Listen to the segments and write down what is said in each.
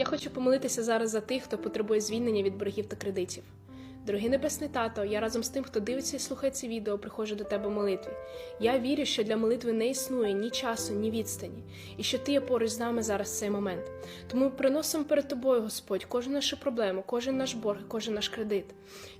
Я хочу помолитися зараз за тих, хто потребує звільнення від боргів та кредитів. Дорогий небесний тато, я разом з тим, хто дивиться і слухає це відео, приходжу до тебе в молитві. Я вірю, що для молитви не існує ні часу, ні відстані, і що ти є поруч з нами зараз в цей момент. Тому приносимо перед тобою, Господь, кожну нашу проблему, кожен наш борг, кожен наш кредит.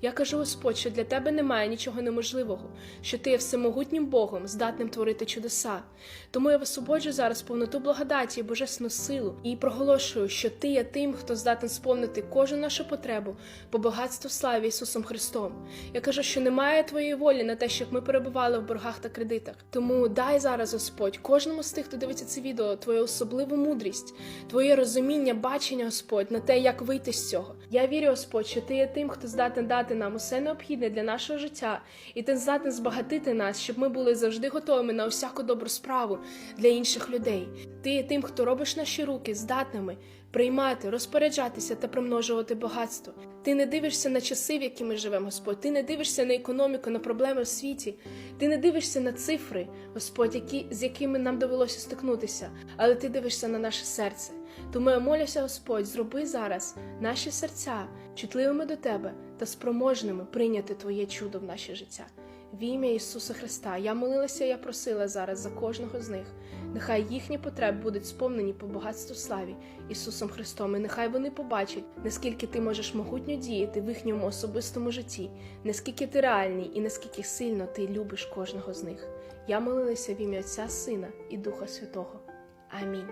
Я кажу, Господь, що для тебе немає нічого неможливого, що ти є всемогутнім Богом, здатним творити чудеса. Тому я висвободжу зараз повноту благодаті і божественну силу і проголошую, що ти є тим, хто здатен сповнити кожну нашу потребу по багатству славі Ісусом Христом. Я кажу, що немає твоєї волі на те, щоб ми перебували в боргах та кредитах. Тому дай зараз, Господь, кожному з тих, хто дивиться це відео, твою особливу мудрість, твоє розуміння, бачення, Господь, на те, як вийти з цього. Я вірю, Господь, що ти є тим, хто здатен дати нам усе необхідне для нашого життя, і ти здатен збагатити нас, щоб ми були завжди готовими на усяку добру справу для інших людей. Ти є тим, хто робиш наші руки здатними приймати, розпоряджатися та примножувати багатство. Ти не дивишся на часи, в які ми живемо, Господь. Ти не дивишся на економіку, на проблеми в світі. Ти не дивишся на цифри, Господь, які, з якими нам довелося стикнутися, але ти дивишся на наше серце. Тому я молюся, Господь, зроби зараз наші серця чутливими до Тебе та спроможними прийняти Твоє чудо в наше життя. В ім'я Ісуса Христа я молилася, я просила зараз за кожного з них. Нехай їхні потреби будуть сповнені по багатству славі Ісусом Христом, і нехай вони побачать, наскільки ти можеш могутньо діяти в їхньому особистому житті, наскільки ти реальний і наскільки сильно ти любиш кожного з них. Я молилася в ім'я Отця Сина і Духа Святого. Амінь.